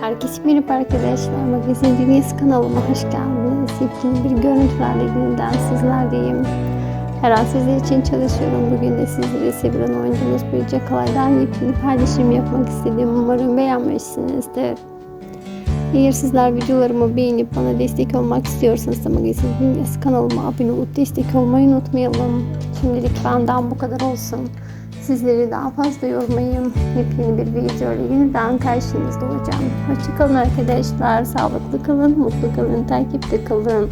Herkese merhaba arkadaşlar. Magazin Dünyası kanalıma hoş geldiniz. Yepyeni bir görüntülerle yeniden sizlerdeyim. Her an sizler için çalışıyorum. Bugün de sizlere sevilen oyuncumuz Böcek Kalay'dan yepyeni paylaşım yapmak istedim. Umarım beğenmişsinizdir. Eğer sizler videolarımı beğenip bana destek olmak istiyorsanız da Magazin Dünyası kanalıma abone olup destek olmayı unutmayalım. Şimdilik benden bu kadar olsun. Sizleri daha fazla yormayayım. Yepyeni bir video ile yeniden karşınızda olacağım. Hoşçakalın arkadaşlar. Sağlıklı kalın, mutlu kalın, takipte kalın.